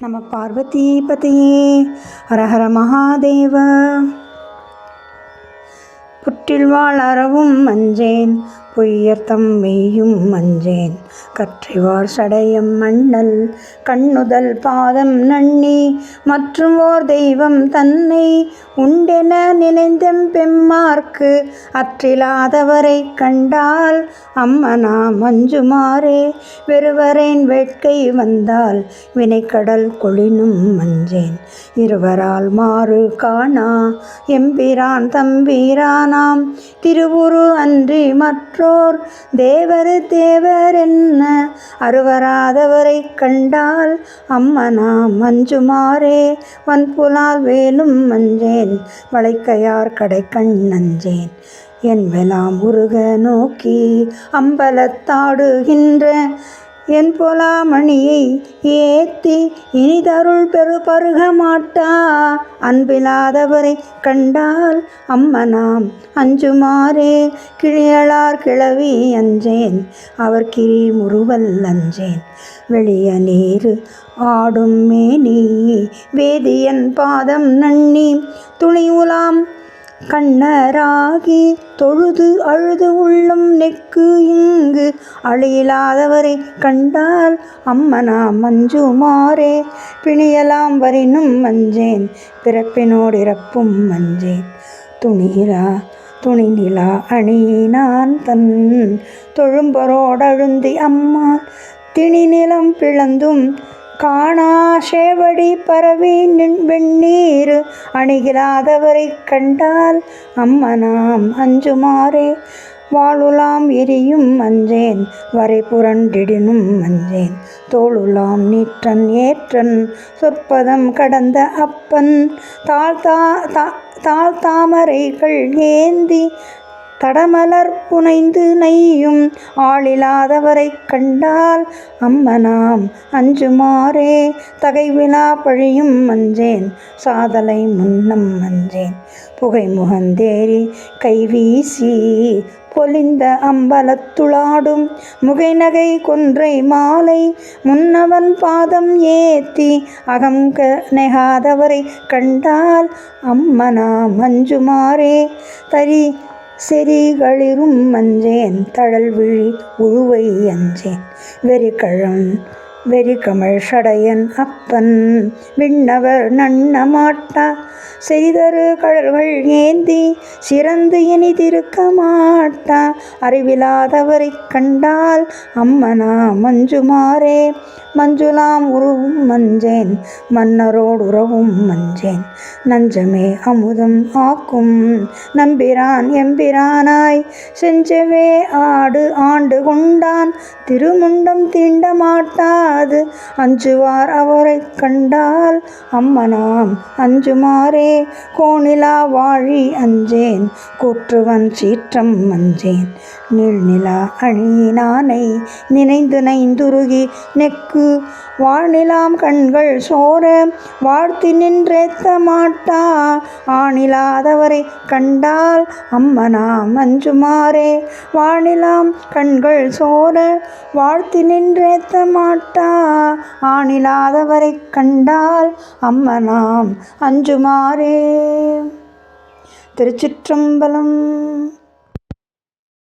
நம பார்வதி பதையே ஹரஹர மகாதேவ. புற்றில் வாழ் அறவும் குய்யர்த்தம் மெய்யும் மஞ்சேன். கற்றைவார் சடையம் மண்ணல் கண்ணுதல் பாதம் நன்னி மற்றும் ஓர் தெய்வம் தன்னை உண்டென நினைந்தெம் பெம்மார்க்கு. அற்றிலாதவரை கண்டால் அம்மனா மஞ்சுமாறே வெறுவரேன் வேட்கை வந்தால் வினைக்கடல் கொளினும் மஞ்சேன். இருவரால் மாறு காணா எம்பிரான் தம்பிரானாம் திருவுரு அன்றி மற்றோர் தேவர் தேவர் என்ன அருவராதவரை கண்டால்? அம்மனா மஞ்சுமாறே வன்புலால் வேலும் மஞ்சேன் வளைக்கையார் கடை கண் நஞ்சேன். என் வெலாம் நோக்கி அம்பலத்தாடுகின்ற என் பொலாமணியை ஏத்தி இனிதருள் பெரு பருகமாட்டா அன்பில்லாதவரை கண்டால் அம்மனாம் அஞ்சுமாறே. கிழியலார் கிளவி அஞ்சேன் அவர் கிரி முருவல் அஞ்சேன். வெளிய நீர் ஆடும் மேனி வேதியன் பாதம் நன்னி. துணி உலாம் கண்ணராகி தொழுது அழுது உள்ளம் நெக்கு இங்கு அழியிலாதவரை கண்டால் அம்மனா மஞ்சுமாறே. பிணியலாம் வரினும் மஞ்சேன் பிறப்பினோடு இறப்பும் மஞ்சேன். துணியிலா துணி நிலா அணியினான் தன் தொழும்பரோடழுந்தி அம்மா திணி நிலம் பிளந்தும் காணா சேவடி பரவி நின் வெண்ணீர் அணிகிலாதவரை கண்டால் அம்மனாம் அஞ்சுமாறே. வாழுலாம் எரியும் மஞ்சேன் வரை புரண்டிடினும் மஞ்சேன். தோளுலாம் நீற்றன் ஏற்றன் சொற்பதம் கடந்த அப்பன். தாழ்த்தா தாழ் தாமரைகள் ஏந்தி தடமலர் புனைந்து நெய்யும் ஆளில்லாதவரை கண்டால் அம்மனாம் அஞ்சுமாறே தகைவிழா பழியும் மஞ்சேன் சாதலை முன்னம் மஞ்சேன். புகை முகந்தேறி கைவீசி பொலிந்த அம்பலத்துளாடும் முகைநகை கொன்றை மாலை முன்னவன் பாதம் ஏத்தி அகம் நெகாதவரை கண்டால் அம்மனா மஞ்சுமாறே தரி செறிகளிரும் மஞ்சேன் தழல் விழி உழுவை அஞ்சேன். வெறிக்கழம் வெறிக்கமழ் சடையன் அப்பன் விண்ணவர் நன்னமாட்டா. செய்தரு கடல்கள் ஏந்தி சிறந்து இனி திருக்க மாட்டா. அறிவிலாதவரை கண்டால் அம்மனா மஞ்சுமாரே மஞ்சுலாம் உருவும் மஞ்சேன் மன்னரோடு உறவும் மஞ்சேன். நஞ்சமே அமுதம் ஆக்கும் நம்பிரான் எம்பிரானாய். செஞ்சவே ஆடு ஆண்டு கொண்டான் திருமுண்டம் தீண்ட மாட்டாது அஞ்சுவார் அவரை கண்டால் அம்மனாம் அஞ்சுமாறே கோணிலா வாழி அஞ்சேன் கூற்றுவன் சீற்றம் அஞ்சேன். நீழ்நிலா அணியினானை நினைந்து நைந்துருகி நெக்கு வாழ்நிலாம் கண்கள் சோர வாழ்த்தி நின்றேத்த மாட்டா. ஆணிலாதவரை கண்டால் அம்மனாம் அஞ்சுமாறே வானிலாம் கண்கள் சோர வாழ்த்தி நின்றேத்த மாட்டா. கேட்டா ஆணிலாதவரை கண்டால் அம்மனாம் அஞ்சுமாறே. திருச்சிற்றம்பலம்